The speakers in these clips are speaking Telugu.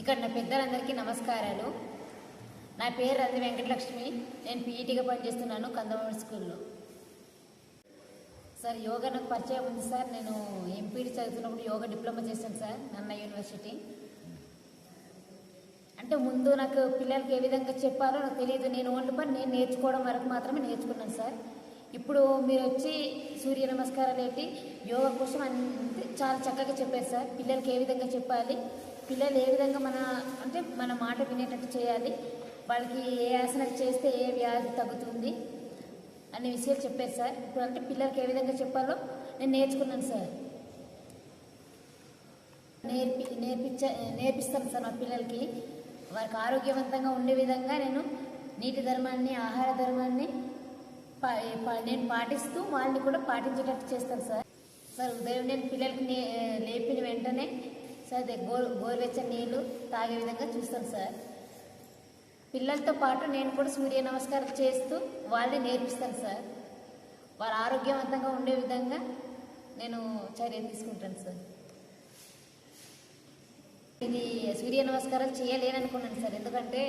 ఇక్కడ నా పెద్దలందరికీ నమస్కారాలు. నా పేరు రంది వెంకటలక్ష్మి. నేను పీఈటీగా పనిచేస్తున్నాను కందమూడి స్కూల్లో. సార్ యోగా నాకు పరిచయం ఉంది సార్. నేను ఎంపీడీ చదువుతున్నప్పుడు యోగా డిప్లొమా చేశాను సార్ నన్న యూనివర్సిటీ. అంటే ముందు నాకు పిల్లలకి ఏ విధంగా చెప్పాలో నాకు తెలియదు నేను ఓన్లీ పని నేను నేర్చుకోవడం వరకు మాత్రమే నేర్చుకున్నాను సార్. ఇప్పుడు మీరు వచ్చి సూర్య నమస్కారాలు ఏంటి యోగా కోసం అంతే చాలా చక్కగా చెప్పారు సార్. పిల్లలకి ఏ విధంగా చెప్పాలి పిల్లలు ఏ విధంగా మన అంటే మన మాట వినేటట్టు చేయాలి వాళ్ళకి ఏ ఆసనాలు చేస్తే ఏ వ్యాధి తగ్గుతుంది అనే విషయాలు చెప్పారు సార్. ఇప్పుడు అంటే పిల్లలకి ఏ విధంగా చెప్పాలో నేను నేర్చుకున్నాను సార్. నేర్పి నేర్పించ నేర్పిస్తాను సార్ మా పిల్లలకి. వారికి ఆరోగ్యవంతంగా ఉండే విధంగా నేను నీటి ధర్మాన్ని ఆహార ధర్మాన్ని పా- పా- నేను పాటిస్తూ వాళ్ళని కూడా పాటించేటట్టు చేస్తాను సార్. సార్ ఉదయం నేను పిల్లలకి నే లేపిన వెంటనే సార్ అదే గోరు గోరువెచ్చని నీళ్ళు తాగే విధంగా చూస్తాను సార్. పిల్లలతో పాటు నేను కూడా సూర్య నమస్కారం చేస్తూ వాళ్ళని నేర్పిస్తాను సార్. వారు ఆరోగ్యవంతంగా ఉండే విధంగా నేను చర్యలు తీసుకుంటాను సార్. ఇది సూర్య నమస్కారాలు చేయలేననుకున్నాను సార్. ఎందుకంటే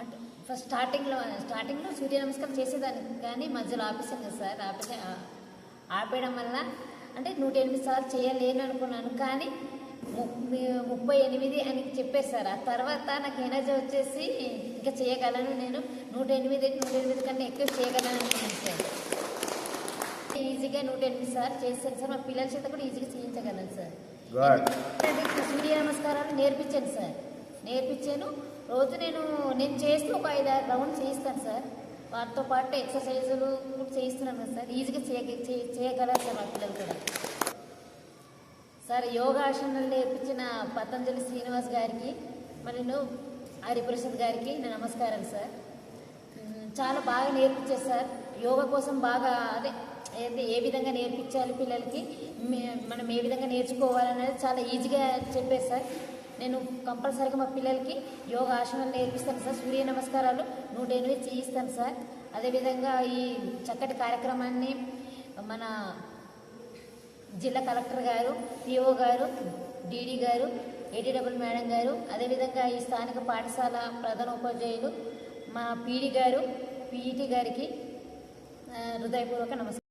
అంటే ఫస్ట్ స్టార్టింగ్లో స్టార్టింగ్లో సూర్య నమస్కారం చేసేదానికి కానీ మధ్యలో ఆపేసాను కదా సార్. ఆపేసే ఆపేయడం వల్ల అంటే నూట ఎనిమిది సార్లు చేయలేను అనుకున్నాను కానీ ముప్పై ఎనిమిది అని చెప్పారు సార్ ఆ తర్వాత నాకు ఎనర్జీ వచ్చేసి ఇంకా చేయగలను నేను. నూట ఎనిమిది నూట ఎనిమిది కన్నా ఎక్కువ చేయగలను అనుకున్నాను. సార్ ఈజీగా నూట ఎనిమిది సార్లు చేశాను సార్. మా పిల్లల చేత కూడా ఈజీగా చేయించగలను సార్. సూర్య నమస్కారాలు నేర్పించాను సార్. నేర్పించాను. రోజు నేను నేను చేస్తూ ఒక ఐదు ఆరు రౌండ్ చేయిస్తాను సార్. వాటితో పాటు ఎక్సర్సైజులు కూడా చేయిస్తున్నాను సార్. ఈజీగా చేయ చేయ- చేయగలరు సార్ మా పిల్లలు. సార్ యోగాసనాలు నేర్పించిన పతంజలి శ్రీనివాస్ గారికి మరియు హరిప్రసాద్ గారికి నా నమస్కారం సార్. చాలా బాగా నేర్పించారు సార్. యోగా కోసం బాగా అదే ఏ విధంగా నేర్పించాలి పిల్లలకి మే- మనం ఏ విధంగా నేర్చుకోవాలనేది చాలా ఈజీగా చెప్పారు సార్. నేను కంపల్సరీగా మా పిల్లలకి యోగా ఆసనాలు నేర్పిస్తాను సార్. సూర్య నమస్కారాలు నూట ఎనిమిది చేయిస్తాను సార్. అదేవిధంగా ఈ చక్కటి కార్యక్రమాన్ని మన జిల్లా కలెక్టర్ గారు పిఓ గారు డీడీ గారు ఏడీడబ్ల్యూ మేడం గారు అదేవిధంగా ఈ స్థానిక పాఠశాల ప్రధానోపాధ్యాయులు మా పీడి గారు పీఈటీ గారికి హృదయపూర్వక నమస్కారం.